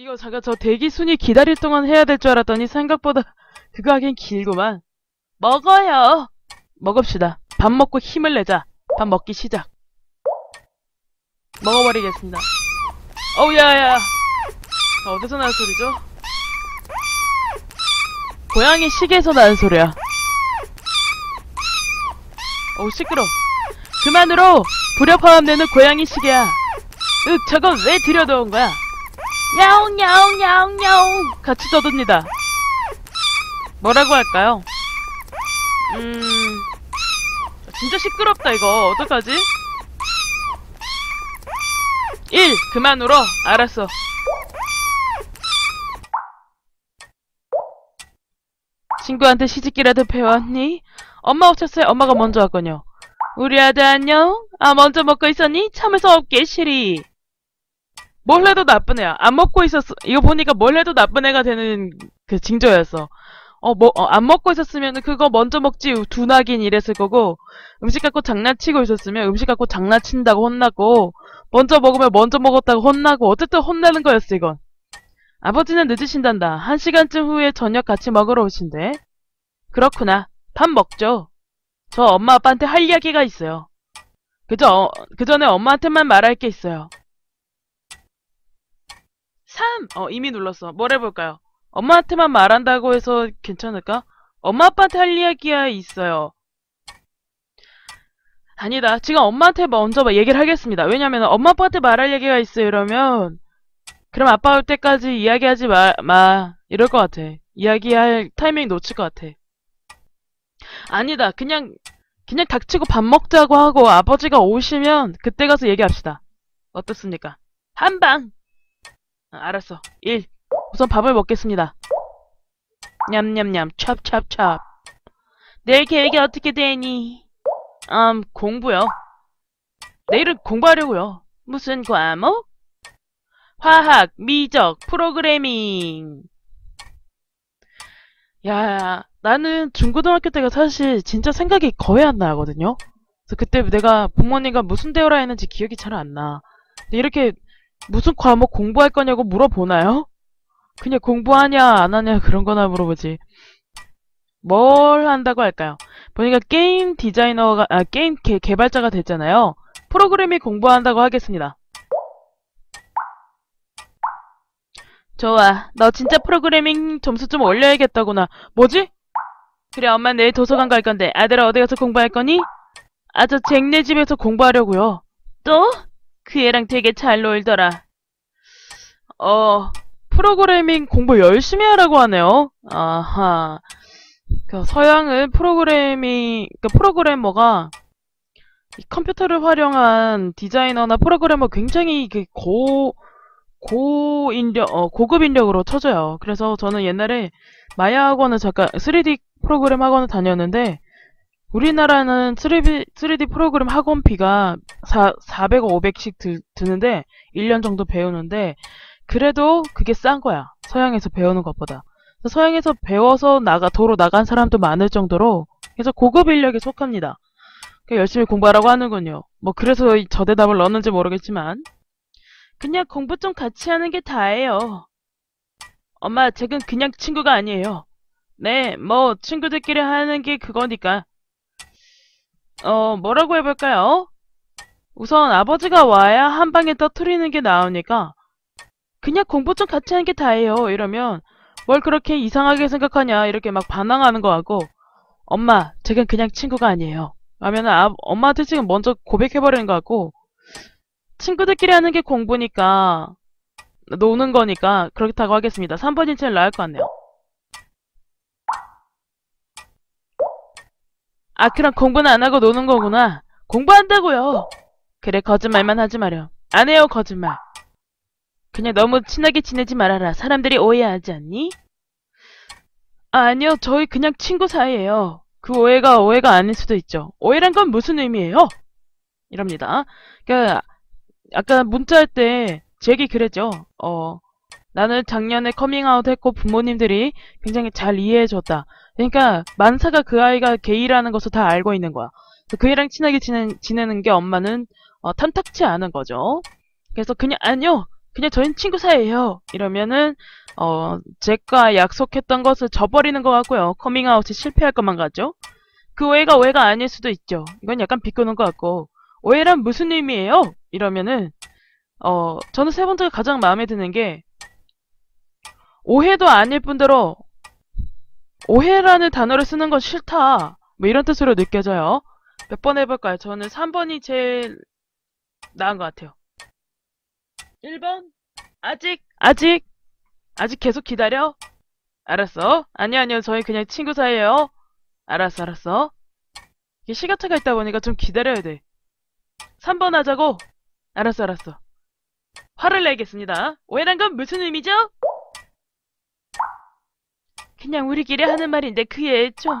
이거 잠깐 저 대기 순위 기다릴 동안 해야 될 줄 알았더니 생각보다 그거 하긴 길구만. 먹어요. 먹읍시다. 밥 먹고 힘을 내자. 밥 먹기 시작. 먹어버리겠습니다. 어우 야야. 자, 어디서 나는 소리죠? 고양이 시계에서 나는 소리야. 어우 시끄러. 그만으로 불협화음되는 고양이 시계야. 윽 저건 왜 들여놓은 거야? 야옹 야옹 야옹 야옹 같이 떠듭니다. 뭐라고 할까요? 음 진짜 시끄럽다 이거 어떡하지? 1 그만 울어 알았어 친구한테 시집기라도 배웠니? 엄마 오셨어요 엄마가 먼저 왔거든요 우리 아들 안녕? 아 먼저 먹고 있었니? 참을 수 없게 시리 뭘 해도 나쁜 애야. 안 먹고 있었어. 이거 보니까 뭘 해도 나쁜 애가 되는 그 징조였어. 어, 뭐, 어, 안 먹고 있었으면 그거 먼저 먹지 둔하긴 이랬을 거고, 음식 갖고 장난치고 있었으면 음식 갖고 장난친다고 혼나고, 먼저 먹으면 먼저 먹었다고 혼나고, 어쨌든 혼나는 거였어, 이건. 아버지는 늦으신단다. 한 시간쯤 후에 저녁 같이 먹으러 오신대. 그렇구나. 밥 먹죠. 저 엄마 아빠한테 할 이야기가 있어요. 그저, 어, 그 전에 엄마한테만 말할 게 있어요. 3! 어, 이미 눌렀어. 뭘 해볼까요? 엄마한테만 말한다고 해서 괜찮을까? 엄마 아빠한테 할 이야기가 있어요. 아니다. 지금 엄마한테 먼저 얘기를 하겠습니다. 왜냐면 엄마 아빠한테 말할 얘기가 있어요. 이러면 그럼 아빠 올 때까지 이야기하지 마, 마. 이럴 것 같아. 이야기할 타이밍 놓칠 것 같아. 아니다. 그냥 그냥 닥치고 밥 먹자고 하고 아버지가 오시면 그때 가서 얘기합시다. 어떻습니까? 한방! 아, 알았어. 1. 우선 밥을 먹겠습니다. 냠냠냠, 찹찹찹. 내일 계획이 어떻게 되니? 음, 공부요. 내일은 공부하려고요. 무슨 과목? 화학, 미적, 프로그래밍. 야, 나는 중고등학교 때가 사실 진짜 생각이 거의 안 나거든요. 그래서 그때 내가 부모님과 무슨 대화를 했는지 기억이 잘 안 나. 근데 이렇게 무슨 과목 공부할 거냐고 물어보나요? 그냥 공부하냐 안 하냐 그런 거나 물어보지. 뭘 한다고 할까요? 보니까 게임 디자이너가 아 게임 개, 개발자가 됐잖아요. 프로그램이 공부한다고 하겠습니다. 좋아. 너 진짜 프로그래밍 점수 좀 올려야겠다구나. 뭐지? 그래 엄마 내일 도서관 갈 건데 아들아 어디 가서 공부할 거니? 아저 잭네 집에서 공부하려고요. 또? 그 애랑 되게 잘 놀더라. 어, 프로그래밍 공부 열심히 하라고 하네요. 아하. 그 서양은 프로그래밍, 그 프로그래머가 컴퓨터를 활용한 디자이너나 프로그래머 굉장히 그 고, 고 인력, 어, 고급 인력으로 쳐져요. 그래서 저는 옛날에 마야 학원을 잠깐 3D 프로그램 학원을 다녔는데, 우리나라는 3D, 3D 프로그램 학원비가 4, 400, 500씩 드, 드는데 1년 정도 배우는데 그래도 그게 싼 거야. 서양에서 배우는 것보다. 서양에서 배워서 나가 도로 나간 사람도 많을 정도로 그래서 고급 인력에 속합니다. 열심히 공부하라고 하는군요. 뭐 그래서 저 대답을 넣었는지 모르겠지만 그냥 공부 좀 같이 하는 게 다예요. 엄마, 잭은 그냥 친구가 아니에요. 네, 뭐 친구들끼리 하는 게 그거니까. 어, 뭐라고 해볼까요? 우선 아버지가 와야 한 방에 터트리는 게 나오니까 그냥 공부 좀 같이 하는 게 다예요. 이러면 뭘 그렇게 이상하게 생각하냐 이렇게 막 반항하는 거 같고 엄마, 쟤는 그냥 친구가 아니에요. 하면은 아, 엄마한테 지금 먼저 고백해버리는 거 같고 친구들끼리 하는 게 공부니까 노는 거니까 그렇다고 하겠습니다. 3번이 제일 나을 것 같네요. 아 그럼 공부는 안 하고 노는 거구나. 공부한다고요. 그래 거짓말만 하지 마렴. 안 해요 거짓말. 그냥 너무 친하게 지내지 말아라. 사람들이 오해하지 않니? 아, 아니요 저희 그냥 친구 사이예요. 그 오해가 오해가 아닐 수도 있죠. 오해란 건 무슨 의미예요? 이럽니다. 그러니까 아까 문자할 때 제기 그랬죠. 어 나는 작년에 커밍아웃 했고 부모님들이 굉장히 잘 이해해줬다. 그러니까 만사가 그 아이가 게이라는 것을 다 알고 있는 거야. 그 애랑 친하게 지내, 지내 는 게 엄마는 어, 탐탁치 않은 거죠. 그래서 그냥 아니요. 그냥 저희는 친구 사이예요. 이러면은 어 잭과 약속했던 것을 저버리는 것 같고요. 커밍아웃이 실패할 것만 같죠. 그 오해가 오해가 아닐 수도 있죠. 이건 약간 비꼬는 것 같고 오해란 무슨 의미예요? 이러면은 어 저는 세 번째가 가장 마음에 드는 게 오해도 아닐 뿐더러 오해라는 단어를 쓰는 건 싫다. 뭐 이런 뜻으로 느껴져요. 몇 번 해볼까요? 저는 3번이 제일 나은 것 같아요. 1번 아직 아직 아직 계속 기다려? 알았어. 아니 아니요 저희 그냥 친구 사이에요. 알았어 알았어. 이게 시간차가 있다 보니까 좀 기다려야 돼. 3번 하자고. 알았어 알았어. 화를 내겠습니다. 오해란 건 무슨 의미죠? 그냥 우리끼리 하는 말인데 그게 좀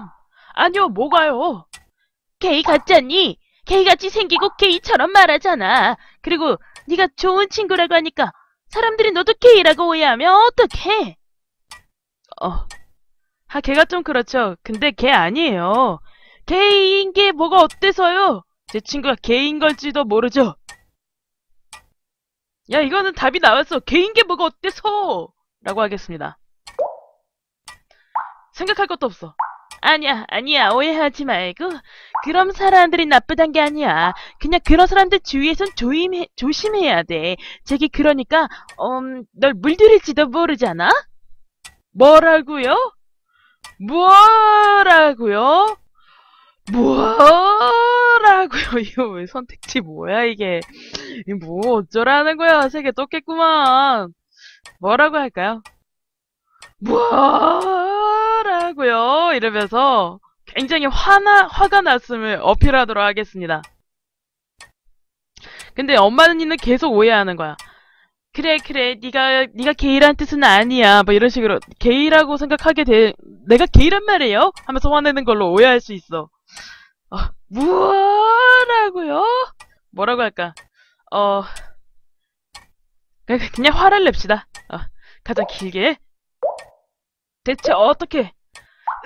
아니요 뭐가요? 게이 같잖니? 게이같이 생기고 게이처럼 말하잖아. 그리고 네가 좋은 친구라고 하니까 사람들이 너도 게이라고 오해하면 어떡해? 어, 아 걔가 좀 그렇죠. 근데 걔 아니에요. 게이인 게 뭐가 어때서요? 제 친구가 게이인 걸지도 모르죠. 야 이거는 답이 나왔어. 게이인 게 뭐가 어때서? 라고 하겠습니다. 생각할 것도 없어. 아니야, 아니야, 오해하지 말고. 그럼 사람들이 나쁘단 게 아니야. 그냥 그런 사람들 주위에선 조임해, 조심해야 돼. 저기, 그러니까, 음, 널 물들일지도 모르잖아? 뭐라고요? 뭐라고요? 뭐라고요? 이거 왜 선택지 뭐야, 이게. 뭐 어쩌라는 거야. 세계 똑겠구만. 뭐라고 할까요? 뭐 라고요? 이러면서 굉장히 화나, 화가 났음을 어필하도록 하겠습니다. 근데 엄마는 계속 오해하는 거야. 그래 그래 네가 네가 게이란 뜻은 아니야. 뭐 이런 식으로 게이라고 생각하게 돼 내가 게이란 말이에요? 하면서 화내는 걸로 오해할 수 있어. 어, 뭐라고요? 뭐라고 할까? 어 그냥 화를 냅시다. 어, 가장 길게 대체 어떻게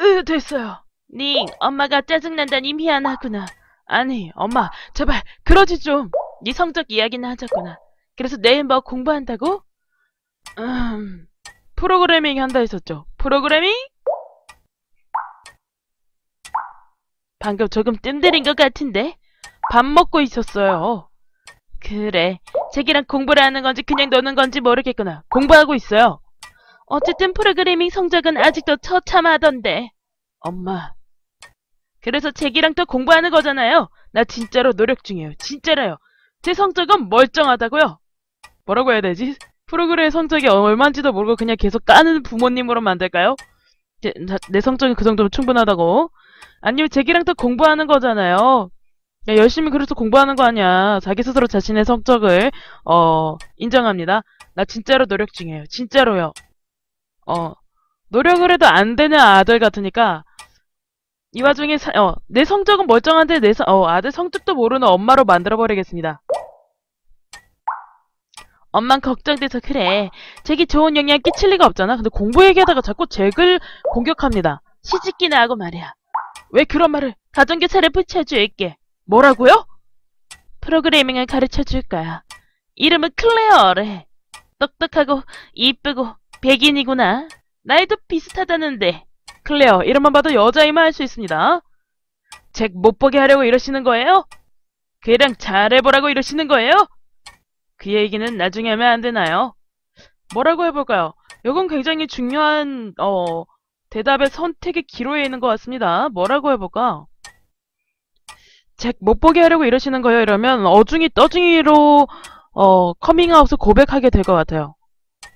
으 됐어요 닝 엄마가 짜증난다니 미안하구나 아니 엄마 제발 그러지 좀 네 성적 이야기나 하자꾸나 그래서 내일 뭐 공부한다고? 음, 프로그래밍 한다 했었죠. 프로그래밍? 방금 조금 뜸들인 것 같은데? 밥 먹고 있었어요. 그래. 책이랑 공부를 하는 건지 그냥 노는 건지 모르겠구나. 공부하고 있어요. 어쨌든 프로그래밍 성적은 아직도 처참하던데. 엄마. 그래서 책이랑 또 공부하는 거잖아요. 나 진짜로 노력 중이에요. 진짜로요. 제 성적은 멀쩡하다고요. 뭐라고 해야 되지? 프로그램 성적이 얼마인지도 모르고 그냥 계속 까는 부모님으로 만들까요? 제, 내 성적이 그 정도면 충분하다고? 아니면 제기랑 또 공부하는 거잖아요. 야, 열심히 그래서 공부하는 거 아니야. 자기 스스로 자신의 성적을 어 인정합니다. 나 진짜로 노력 중이에요. 진짜로요. 어 노력을 해도 안 되는 아들 같으니까 이 와중에 사, 어, 내 성적은 멀쩡한데 내 성, 어, 아들 성적도 모르는 엄마로 만들어버리겠습니다. 엄만 걱정돼서 그래. 잭이 좋은 영향 끼칠 리가 없잖아. 근데 공부 얘기하다가 자꾸 잭을 공격합니다. 시집기나 하고 말이야. 왜 그런 말을 가정교사를 붙여줄게. 뭐라고요? 프로그래밍을 가르쳐줄 거야. 이름은 클레어래. 똑똑하고 이쁘고 백인이구나. 나이도 비슷하다는데. 클레어 이름만 봐도 여자이만 할수 있습니다. 잭 못 보게 하려고 이러시는 거예요? 걔랑 잘해보라고 이러시는 거예요? 그 얘기는 나중에 하면 안 되나요? 뭐라고 해볼까요? 이건 굉장히 중요한 어 대답의 선택의 기로에 있는 것 같습니다. 뭐라고 해볼까? 잭 못 보게 하려고 이러시는 거예요. 이러면 어중이 떠중이로 어 커밍아웃을 고백하게 될 것 같아요.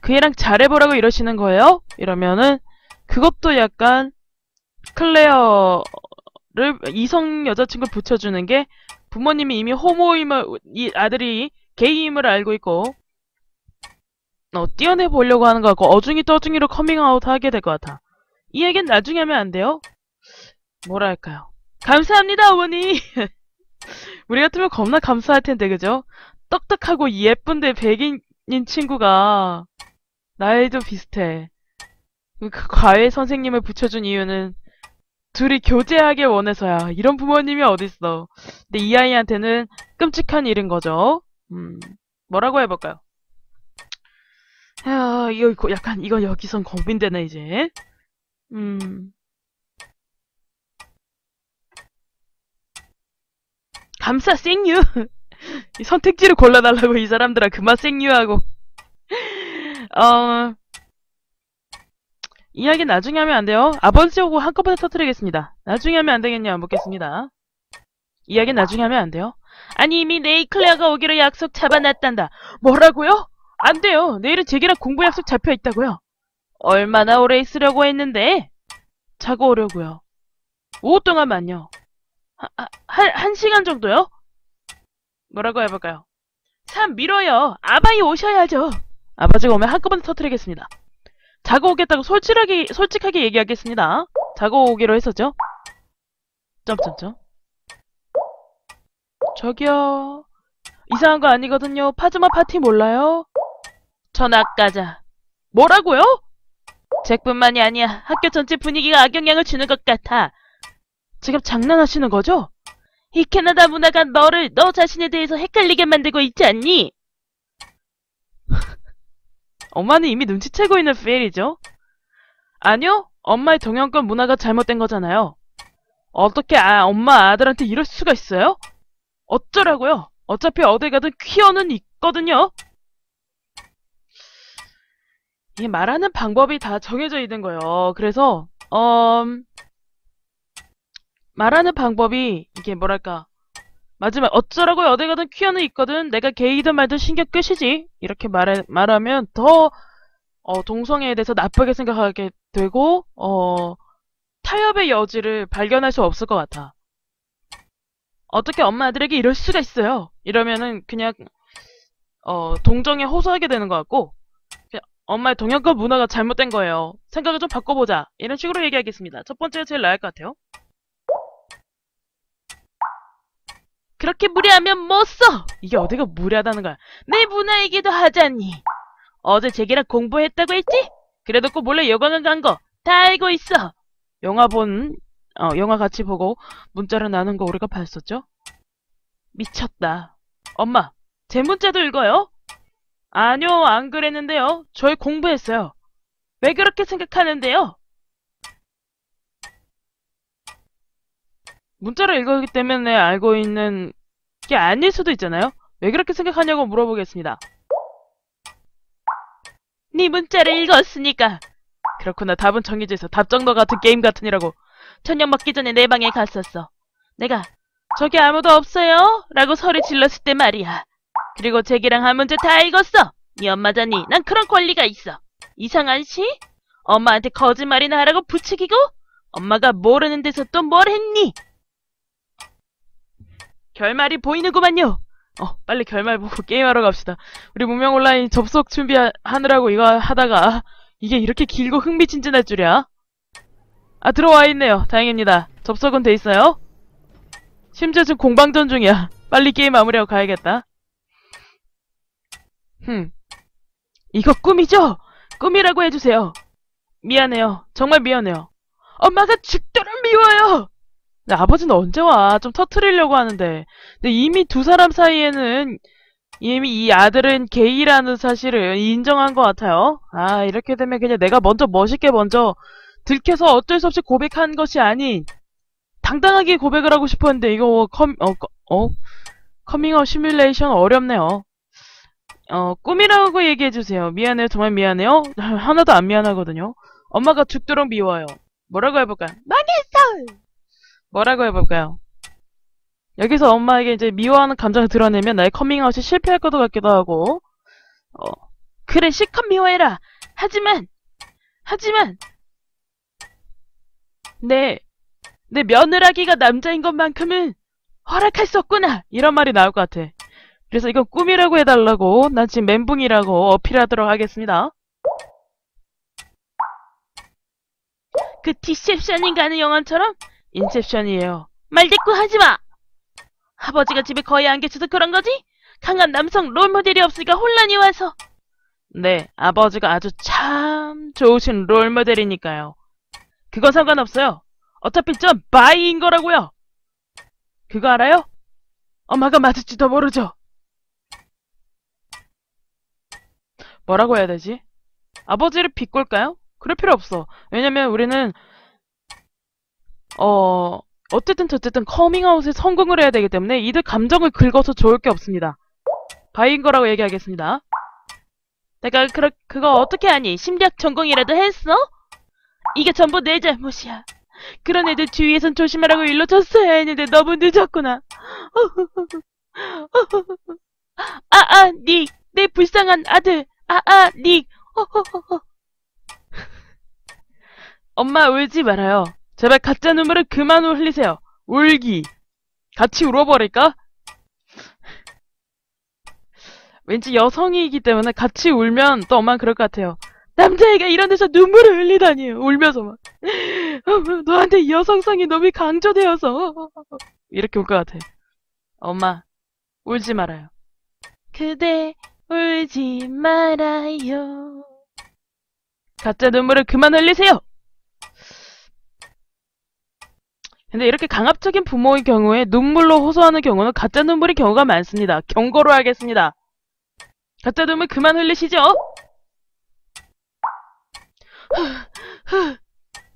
그 애랑 잘해보라고 이러시는 거예요? 이러면은 그것도 약간 클레어를 이성 여자친구 붙여주는 게 부모님이 이미 호모임을 이 아들이 게임을 알고 있고 어, 띄어내 보려고 하는 것 같고 어중이 떠중이로 커밍아웃 하게 될 것 같아. 이 얘기는 나중에 하면 안 돼요? 뭐랄까요. 감사합니다 어머니. 우리 같으면 겁나 감사할 텐데 그죠? 똑똑하고 예쁜데 백인인 친구가 나이도 비슷해. 그 과외 선생님을 붙여준 이유는 둘이 교제하길 원해서야. 이런 부모님이 어딨어. 근데 이 아이한테는 끔찍한 일인 거죠. 음, 뭐라고 해볼까요? 아, 이거, 이거 약간, 이거 여기선 고민되네, 이제. 음. 감사, 생유! 이 선택지를 골라달라고, 이 사람들아. 그만 생유하고. 어, 이야기 나중에 하면 안 돼요. 아버지 오고 한꺼번에 터뜨리겠습니다. 나중에 하면 안 되겠냐, 묻겠습니다. 이야기 나중에 하면 안 돼요. 아니, 이미 내일 클레어가 오기로 약속 잡아놨단다. 뭐라고요? 안 돼요. 내일은 제기랑 공부 약속 잡혀 있다고요. 얼마나 오래 있으려고 했는데? 자고 오려고요. 오후 동안만요. 한, 한 시간 정도요? 뭐라고 해볼까요? 참 밀어요. 아바이 오셔야죠. 아버지가 오면 한꺼번에 터뜨리겠습니다. 자고 오겠다고 솔직하게, 솔직하게 얘기하겠습니다. 자고 오기로 했었죠? 점점점. 저기요. 이상한 거 아니거든요. 파즈마 파티 몰라요? 전학 가자. 뭐라고요? 잭뿐만이 아니야. 학교 전체 분위기가 악영향을 주는 것 같아. 지금 장난하시는 거죠? 이 캐나다 문화가 너를 너 자신에 대해서 헷갈리게 만들고 있지 않니? 엄마는 이미 눈치채고 있는 필이죠? 아니요. 엄마의 동양권 문화가 잘못된 거잖아요. 어떻게 아, 엄마 아들한테 이럴 수가 있어요? 어쩌라고요? 어차피 어딜 가든 퀴어는 있거든요. 이 말하는 방법이 다 정해져 있는 거예요. 그래서 어 말하는 방법이 이게 뭐랄까 마지막 어쩌라고요? 어딜 가든 퀴어는 있거든. 내가 게이든 말든 신경 끄시지. 이렇게 말해, 말하면 더 어, 동성애에 대해서 나쁘게 생각하게 되고 어, 타협의 여지를 발견할 수 없을 것 같아. 어떻게 엄마 아들에게 이럴 수가 있어요? 이러면은 그냥 어, 동정에 호소하게 되는 것 같고 엄마의 동양권 문화가 잘못된 거예요. 생각을 좀 바꿔보자. 이런 식으로 얘기하겠습니다. 첫 번째가 제일 나을 것 같아요. 그렇게 무례하면 못 써! 이게 어디가 무례하다는 거야. 내 문화 얘기도 하자니. 어제 제기랑 공부했다고 했지? 그래도 꼭 몰래 여관을 간 거 다 알고 있어. 영화 본, 어, 영화 같이 보고 문자를 나눈 거 우리가 봤었죠? 미쳤다. 엄마, 제 문자도 읽어요? 아니요, 안 그랬는데요. 저희 공부했어요. 왜 그렇게 생각하는데요? 문자를 읽었기 때문에 알고 있는 게 아닐 수도 있잖아요. 왜 그렇게 생각하냐고 물어보겠습니다. 네 문자를 읽었으니까. 그렇구나. 답은 정해져 있어. 답정너 같은 게임 같으니라고. 저녁 먹기 전에 내 방에 갔었어. 내가 저기 아무도 없어요? 라고 소리 질렀을 때 말이야. 그리고 제기랑 한 문제 다 읽었어. 네 엄마잖니. 난 그런 권리가 있어. 이상한 시? 엄마한테 거짓말이나 하라고 부추기고? 엄마가 모르는 데서 또 뭘 했니? 결말이 보이는구만요. 어, 빨리 결말 보고 게임하러 갑시다. 우리 문명 온라인 접속 준비하느라고 이거 하다가 이게 이렇게 길고 흥미진진할 줄이야. 아, 들어와 있네요. 다행입니다. 접속은 돼 있어요. 심지어 지금 공방전 중이야. 빨리 게임 마무리하고 가야겠다. 흠. 이거 꿈이죠? 꿈이라고 해주세요. 미안해요. 정말 미안해요. 엄마가 죽도록 미워요! 근데 아버지는 언제 와? 좀 터트리려고 하는데. 근데 이미 두 사람 사이에는 이미 이 아들은 게이라는 사실을 인정한 것 같아요. 아, 이렇게 되면 그냥 내가 먼저 멋있게 먼저 들켜서 어쩔 수 없이 고백한 것이 아닌 당당하게 고백을 하고 싶었는데 이거 컴, 어, 어? 커밍아웃 시뮬레이션 어렵네요. 어, 꿈이라고 얘기해주세요. 미안해요. 정말 미안해요. 하나도 안 미안하거든요. 엄마가 죽도록 미워요. 뭐라고 해볼까요? 망했어! 뭐라고 해볼까요? 여기서 엄마에게 이제 미워하는 감정을 드러내면 나의 커밍아웃이 실패할 것 같기도 하고 어, 그래 실컷 미워해라. 하지만 하지만 내, 내 며느라기가 남자인 것만큼은 허락할 수 없구나. 이런 말이 나올 것 같아. 그래서 이건 꿈이라고 해달라고 난 지금 멘붕이라고 어필하도록 하겠습니다. 그 디셉션인가 하는 영화처럼 인셉션이에요. 말대꾸 하지마! 아버지가 집에 거의 안 계셔서 그런 거지? 강한 남성 롤모델이 없으니까 혼란이 와서. 네, 아버지가 아주 참 좋으신 롤모델이니까요. 그건 상관없어요. 어차피 전 바이인 거라고요. 그거 알아요? 엄마가 맞을지도 모르죠. 뭐라고 해야 되지? 아버지를 비꼴까요? 그럴 필요 없어. 왜냐면 우리는 어 어쨌든 저쨌든 커밍아웃에 성공을 해야 되기 때문에 이들 감정을 긁어서 좋을 게 없습니다. 바인 거라고 얘기하겠습니다. 내가 그, 그거 어떻게 하니? 심리학 전공이라도 했어? 이게 전부 내 잘못이야. 그런 애들 주위에선 조심하라고 일러 줬어야 했는데 너무 늦었구나. 아, 아, 닉. 내 불쌍한 아들. 아, 아, 닉. 엄마 울지 말아요. 제발 가짜 눈물을 그만 흘리세요. 울기. 같이 울어버릴까? 왠지 여성이기 때문에 같이 울면 또 엄마는 그럴 것 같아요. 남자애가 이런 데서 눈물을 흘리다니 울면서 막 너한테 여성성이 너무 강조되어서 이렇게 울것 같아. 엄마 울지 말아요. 그대 울지 말아요. 가짜 눈물을 그만 흘리세요. 근데 이렇게 강압적인 부모의 경우에 눈물로 호소하는 경우는 가짜 눈물의 경우가 많습니다. 경고로 하겠습니다. 가짜 눈물 그만 흘리시죠?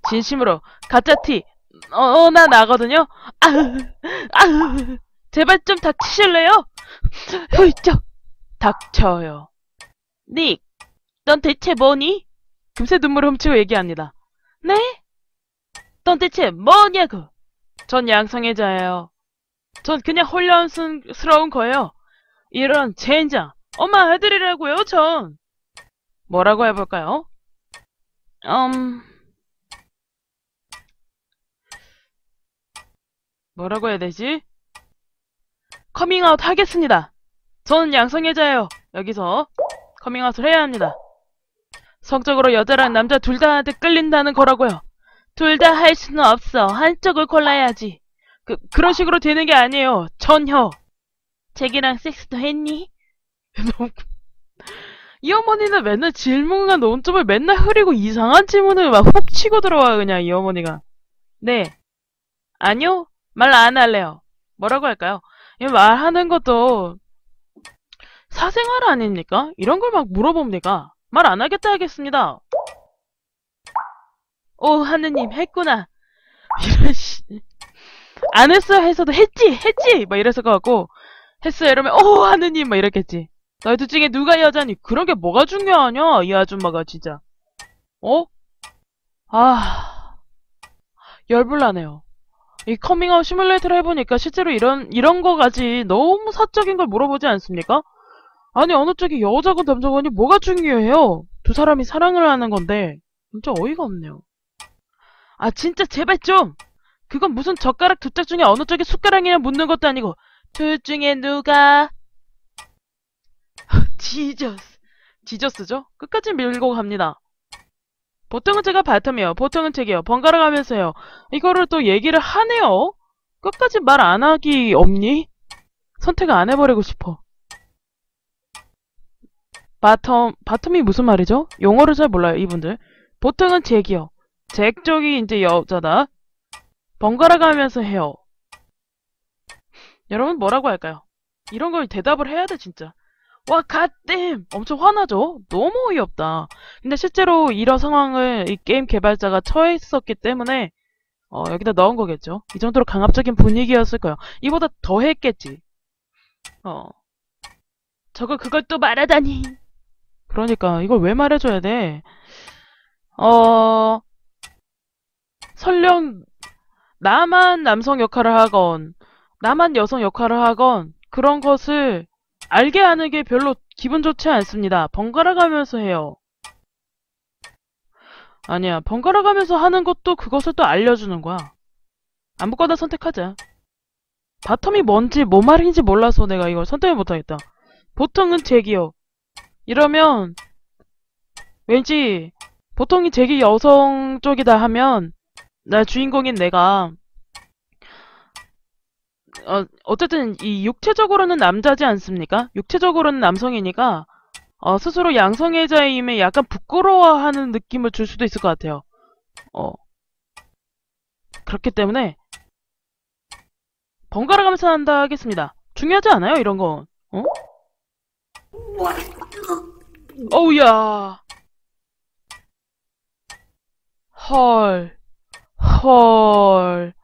진심으로 가짜 티 어, 어, 나 나거든요. 아으, 아으, 제발 좀 닥치실래요? 훌쩍 닥쳐요. 닉, 넌 대체 뭐니? 금세 눈물을 훔치고 얘기합니다. 네? 넌 대체 뭐냐고? 전 양성애자예요. 전 그냥 혼란스러운 거예요. 이런 젠장. 엄마 아들이라고요, 전. 뭐라고 해볼까요? 음... 뭐라고 해야 되지? 커밍아웃 하겠습니다. 저는 양성애자예요. 여기서 커밍아웃을 해야 합니다. 성적으로 여자랑 남자 둘 다한테 끌린다는 거라고요. 둘 다 할 수는 없어. 한쪽을 골라야지. 그, 그런 식으로 되는 게 아니에요. 전혀. 잭이랑 섹스도 했니? 이 어머니는 맨날 질문과 논점을 맨날 흐리고 이상한 질문을 막훅 치고 들어와 그냥 이 어머니가. 네. 아니요. 말 안 할래요. 뭐라고 할까요? 말하는 것도 사생활 아닙니까? 이런 걸 막 물어봅니까? 말 안 하겠다 하겠습니다. 오 하느님 했구나. 이런 씨. 안 했어 해서도 했지 했지 막 이래서 가고 했어 이러면 오 하느님 막 이랬겠지. 너희 둘 중에 누가 여자니? 그런 게 뭐가 중요하냐? 이 아줌마가 진짜. 어? 아 열불나네요. 이 커밍아웃 시뮬레이터를 해보니까 실제로 이런 이런 거까지 너무 사적인 걸 물어보지 않습니까? 아니 어느 쪽이 여자건 남자건이 뭐가 중요해요? 두 사람이 사랑을 하는 건데 진짜 어이가 없네요. 아 진짜 제발 좀 그건 무슨 젓가락 두 짝 중에 어느 쪽이 숟가락이냐 묻는 것도 아니고 둘 중에 누가 지저스 지저스죠? 끝까지 밀고 갑니다. 보통은 제가 바텀이에요. 보통은 책이에요. 번갈아 가면서요. 이거를 또 얘기를 하네요. 끝까지 말 안 하기 없니? 선택 안 해버리고 싶어. 바텀, 바텀이 무슨 말이죠? 용어를 잘 몰라요, 이분들. 보통은 잭이요. 잭 쪽이 이제 여자다. 번갈아 가면서 해요. 여러분 뭐라고 할까요? 이런 걸 대답을 해야 돼, 진짜. 와, 갓댐! 엄청 화나죠? 너무 어이없다. 근데 실제로 이런 상황을 이 게임 개발자가 처했었기 때문에 어, 여기다 넣은 거겠죠? 이 정도로 강압적인 분위기였을 거예요. 이보다 더 했겠지. 어. 저거 그걸 또 말하다니. 그러니까 이걸 왜 말해줘야 돼? 어... 설령 나만 남성 역할을 하건 나만 여성 역할을 하건 그런 것을 알게 하는 게 별로 기분 좋지 않습니다. 번갈아 가면서 해요. 아니야, 번갈아 가면서 하는 것도 그것을 또 알려주는 거야. 아무거나 선택하자. 바텀이 뭔지 뭐 말인지 몰라서 내가 이걸 선택을 못하겠다. 보통은 잭이요. 이러면 왠지 보통이 잭이 여성 쪽이다 하면 나 주인공인 내가 어, 어쨌든 이 육체적으로는 남자지 않습니까? 육체적으로는 남성이니까 어, 스스로 양성애자임에 약간 부끄러워하는 느낌을 줄 수도 있을 것 같아요. 어. 그렇기 때문에 번갈아 가면서 한다 하겠습니다. 중요하지 않아요, 이런 거. 어? 어우야. 헐, 헐,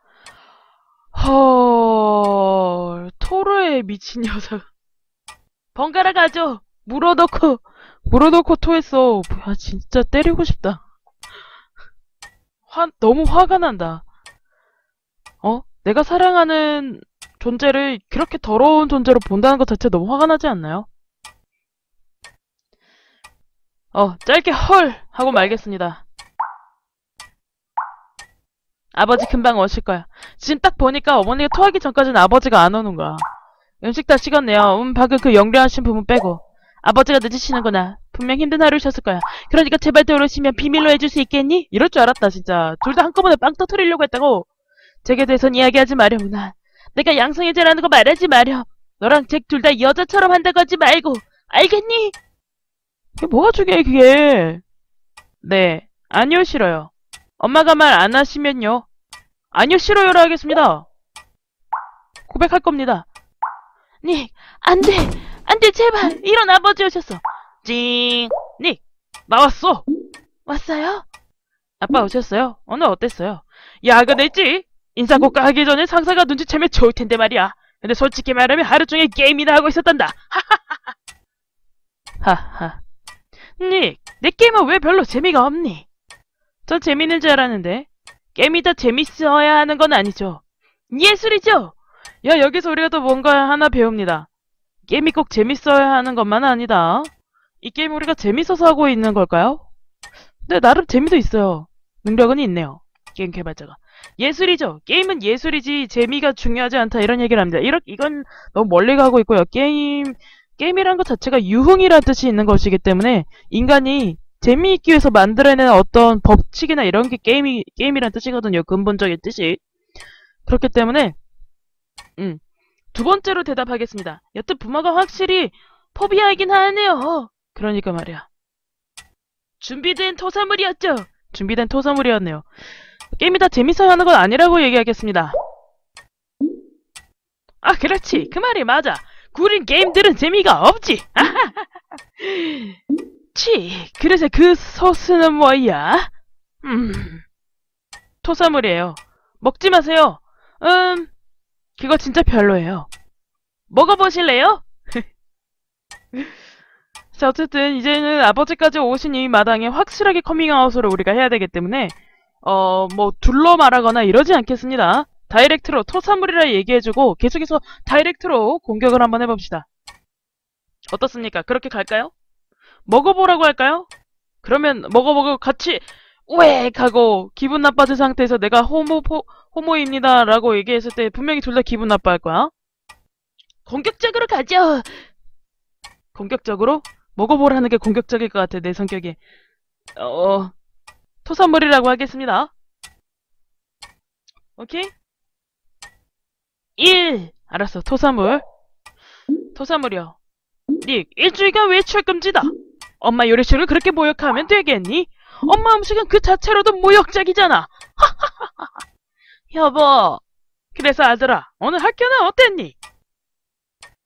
헐, 토르에 미친 녀석. 번갈아 가죠. 물어넣고, 물어넣고 토했어. 아, 진짜 때리고 싶다. 화, 너무 화가 난다. 어? 내가 사랑하는 존재를 그렇게 더러운 존재로 본다는 것 자체 너무 화가 나지 않나요? 어, 짧게 헐! 하고 말겠습니다. 아버지 금방 오실 거야. 지금 딱 보니까 어머니가 토하기 전까지는 아버지가 안 오는 거야. 음식 다 식었네요. 음, 방금 그 영리하신 부분 빼고. 아버지가 늦으시는구나. 분명 힘든 하루셨을 거야. 그러니까 제발 들어오시면 비밀로 해줄 수 있겠니? 이럴 줄 알았다, 진짜. 둘 다 한꺼번에 빵 터트리려고 했다고. 잭에 대해선 이야기하지 마려구나. 내가 양성애자라는 거 말하지 마려. 너랑 잭 둘 다 여자처럼 한다고 하지 말고. 알겠니? 그게 뭐가 중요해, 그게. 네. 아니요, 싫어요. 엄마가 말 안 하시면요. 아니요, 싫어요라 하겠습니다. 고백할 겁니다. 닉, 안 돼! 안 돼, 제발! 이런 아버지 오셨어. 찡! 닉! 나왔어! 왔어요? 아빠 오셨어요? 오늘 어땠어요? 야근했지? 인사고가 하기 전에 상사가 눈치채면 좋을 텐데 말이야. 근데 솔직히 말하면 하루 종일 게임이나 하고 있었단다. 하하. 닉, 내 게임은 왜 별로 재미가 없니? 전 재밌는 줄 알았는데. 게임이 더 재밌어야 하는 건 아니죠. 예술이죠? 야, 여기서 우리가 또 뭔가 하나 배웁니다. 게임이 꼭 재밌어야 하는 것만 아니다. 이 게임 우리가 재밌어서 하고 있는 걸까요? 근데 나름 재미도 있어요. 능력은 있네요. 게임 개발자가. 예술이죠. 게임은 예술이지 재미가 중요하지 않다 이런 얘기를 합니다. 이렇 이건 너무 멀리 가고 있고요. 게임 게임이란 것 자체가 유흥이라는 뜻이 있는 것이기 때문에 인간이 재미있기 위해서 만들어내는 어떤 법칙이나 이런 게 게임이 게임이란 뜻이거든요. 근본적인 뜻이. 그렇기 때문에 음. 두 번째로 대답하겠습니다. 여튼 부모가 확실히 포비아이긴 하네요. 그러니까 말이야. 준비된 토사물이었죠? 준비된 토사물이었네요. 게임이 다 재밌어야 하는 건 아니라고 얘기하겠습니다. 아, 그렇지. 그 말이 맞아. 구린 게임들은 재미가 없지. 치, 그래서 그 소스는 뭐야? 음, 토사물이에요. 먹지 마세요. 음, 그거 진짜 별로예요. 먹어보실래요? 자, 어쨌든 이제는 아버지까지 오신 이 마당에 확실하게 커밍아웃을 우리가 해야 되기 때문에 어, 뭐 둘러 말하거나 이러지 않겠습니다. 다이렉트로 토사물이라 얘기해주고 계속해서 다이렉트로 공격을 한번 해봅시다. 어떻습니까? 그렇게 갈까요? 먹어보라고 할까요? 그러면 먹어보고 같이 우엑 하고 기분 나빠진 상태에서 내가 호모 포, 호모입니다 라고 얘기했을 때 분명히 둘 다 기분 나빠할 거야. 공격적으로 가죠. 공격적으로? 먹어보라는 게 공격적일 것 같아 내 성격이. 어 토산물이라고 하겠습니다. 오케이? 1 알았어 토사물 토사물이요 닉 일주일간 외출 금지다 엄마 요리실을 그렇게 모욕하면 되겠니? 엄마 음식은 그 자체로도 모욕적이잖아 여보 그래서 아들아 오늘 학교는 어땠니?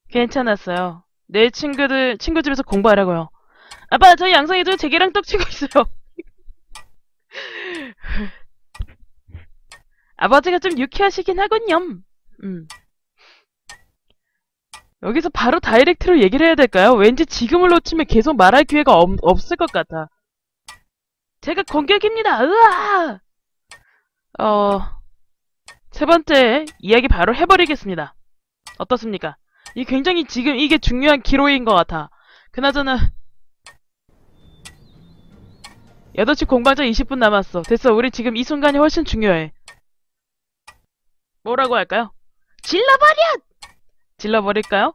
괜찮았어요 내 친구들 친구 집에서 공부하라고요 아빠 저희 양성이도 제기랑 떡 치고 있어요 아버지가 좀 유쾌하시긴 하군요. 음. 여기서 바로 다이렉트로 얘기를 해야 될까요? 왠지 지금을 놓치면 계속 말할 기회가 없, 없을 것 같아. 제가 공격입니다. 으아! 어, 세 번째 이야기 바로 해버리겠습니다. 어떻습니까? 이 굉장히 지금 이게 중요한 기로인 것 같아. 그나저나 8시 공방전 20분 남았어. 됐어. 우리 지금 이 순간이 훨씬 중요해. 뭐라고 할까요? 질러버려! 질러버릴까요?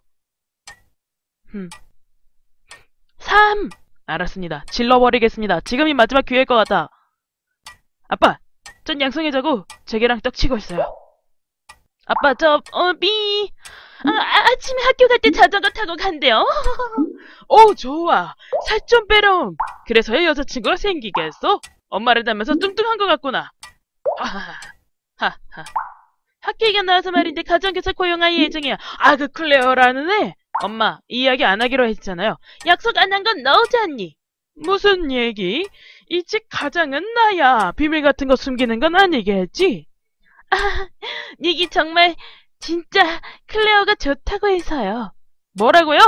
흠. 3! 알았습니다. 질러버리겠습니다. 지금이 마지막 기회일 것 같아. 아빠, 전 양성애자고 제게랑 떡치고 있어요. 아빠, 저, 어, 미, 아, 아침에 학교 갈 때 자전거 타고 간대요. 오, 좋아. 살 좀 빼렴. 그래서 여자친구가 생기겠어? 엄마를 닮아서 뚱뚱한 것 같구나. 하하, 하 하. 학교에 나와서 말인데 가정교사 고용할 예정이야. 아, 그 클레어라는 애? 엄마, 이 이야기 안 하기로 했잖아요. 약속 안 한 건 너잖니? 무슨 얘기? 이 집 가장은 나야. 비밀 같은 거 숨기는 건 아니겠지? 아, 닉이 정말 진짜 클레어가 좋다고 해서요. 뭐라고요?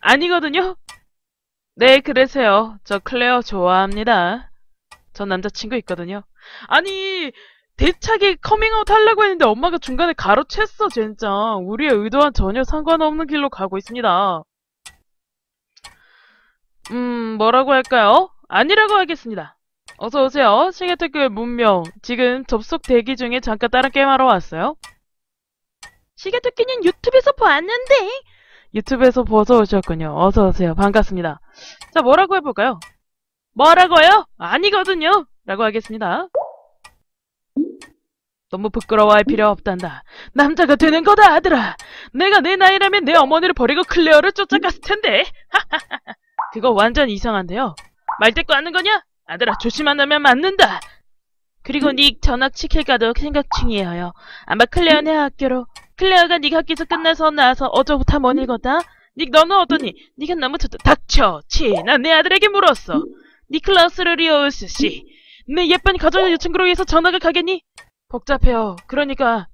아니거든요. 네, 그래서요. 저 클레어 좋아합니다. 전 남자친구 있거든요. 아니, 대차게 커밍아웃 하려고 했는데 엄마가 중간에 가로챘어, 진짜. 우리의 의도와 전혀 상관없는 길로 가고 있습니다. 음, 뭐라고 할까요? 아니라고 하겠습니다. 어서오세요. 시계테크의 문명. 지금 접속 대기 중에 잠깐 다른 게임하러 왔어요. 시계토끼는 유튜브에서 봤는데 유튜브에서 보서 오셨군요. 어서오세요. 반갑습니다. 자, 뭐라고 해볼까요? 뭐라고요? 아니거든요. 라고 하겠습니다. 너무 부끄러워할 필요 없단다. 남자가 되는 거다, 아들아. 내가 내 나이라면 내 어머니를 버리고 클레어를 쫓아갔을 텐데. 그거 완전 이상한데요. 말대꾸 하는 거냐? 아들아, 조심한다면 맞는다. 그리고 닉 전학 시킬까도 생각 중이에요. 아마 클레어네 학교로. 클레어가 닉 학교에서 끝나서 나와서 어저부터 못 읽었다. 닉 너는 어떠니? 닉은 너무 좋다. 닥쳐. 치. 난 내 아들에게 물었어. 니클라우스 리오스 씨. 내 예쁜 가정 요청으로 위해서 전학을 가겠니? 복잡해요. 그러니까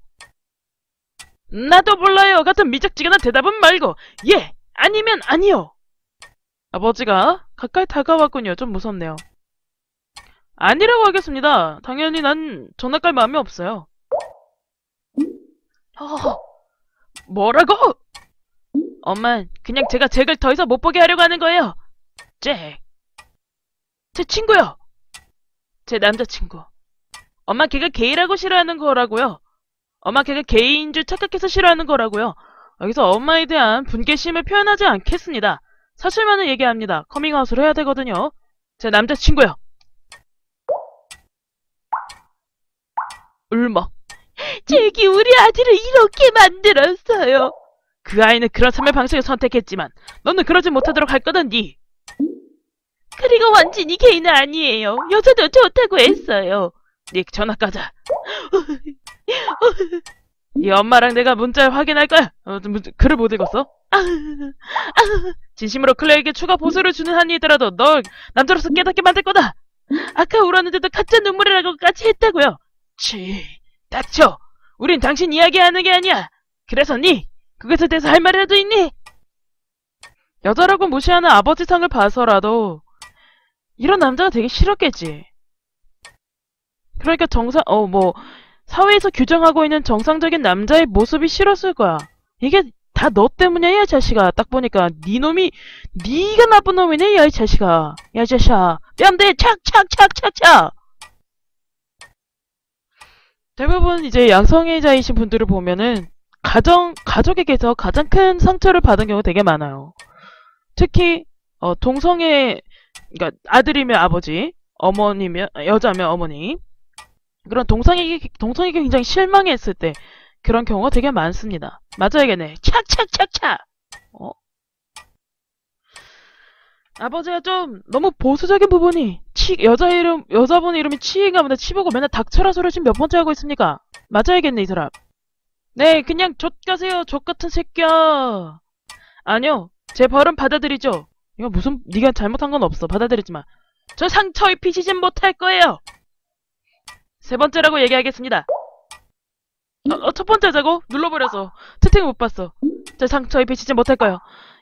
나도 몰라요. 같은 미적지근한 대답은 말고 예 아니면 아니요. 아버지가 가까이 다가왔군요. 좀 무섭네요. 아니라고 하겠습니다. 당연히 난 전학 갈 마음이 없어요. 허, 뭐라고? 엄만 그냥 제가 잭을 더 이상 못 보게 하려고 하는 거예요. 잭. 제 친구요. 제 남자친구. 엄마 걔가 게이라고 싫어하는 거라고요. 엄마 걔가 게이인 줄 착각해서 싫어하는 거라고요. 여기서 엄마에 대한 분개심을 표현하지 않겠습니다. 사실만을 얘기합니다. 커밍아웃을 해야 되거든요. 제 남자친구요. 울먹. 잭이 우리 아들을 이렇게 만들었어요. 그 아이는 그런 삶의 방식을 선택했지만 너는 그러지 못하도록 할 거던니. 그리고 완전히 개인은 아니에요. 여자도 좋다고 했어요. 닉 전화 가자. 이 엄마랑 내가 문자를 확인할 거야. 어, 문, 글을 못 읽었어? 진심으로 클레에게 추가 보수를 주는 한이더라도 널 남자로서 깨닫게 만들 거다. 아까 울었는데도 가짜 눈물이라고까지 했다고요. 치, 닥쳐. 우린 당신 이야기하는 게 아니야. 그래서 니 그것에 대해서 할 말이라도 있니? 여자라고 무시하는 아버지 상을 봐서라도 이런 남자가 되게 싫었겠지. 그러니까 정상, 어, 뭐, 사회에서 규정하고 있는 정상적인 남자의 모습이 싫었을 거야. 이게 다 너 때문이야, 야, 자식아. 딱 보니까, 네 놈이, 네가 나쁜 놈이네, 야, 이 자식아. 야, 이 자식아. 뺨대, 착, 착, 착, 착, 착! 대부분 이제 양성애자이신 분들을 보면은, 가정, 가족에게서 가장 큰 상처를 받은 경우가 되게 많아요. 특히, 어, 동성애, 그러니까 아들이면 아버지, 어머니면 여자면 어머니 그런 동성에게 동성에게 굉장히 실망했을 때 그런 경우가 되게 많습니다. 맞아야겠네. 착착착착. 어? 아버지가 좀 너무 보수적인 부분이 치 여자 이름 여자분 이름이 치인가 보다 치보고 맨날 닥쳐라 소리 지금 몇 번째 하고 있습니까? 맞아야겠네 이 사람. 네 그냥 족 가세요 족 같은 새끼야. 아니요 제 벌은 받아들이죠. 이거 무슨 네가 잘못한 건 없어 받아들이지 마. 저 상처 입히시진 못할 거예요. 세 번째라고 얘기하겠습니다. 어, 어, 첫 번째자고 눌러버려서 채팅 못 봤어. 저 상처 입히시진 못할 거예요.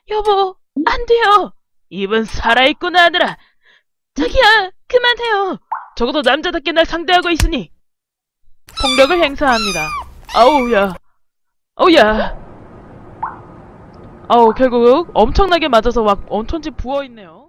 여보 안 돼요. 입은 살아있구나 하느라. 자기야 그만해요. 적어도 남자답게 날 상대하고 있으니 폭력을 행사합니다. 아우야 아우야 아우 결국 엄청나게 맞아서 막 엄청지 부어있네요.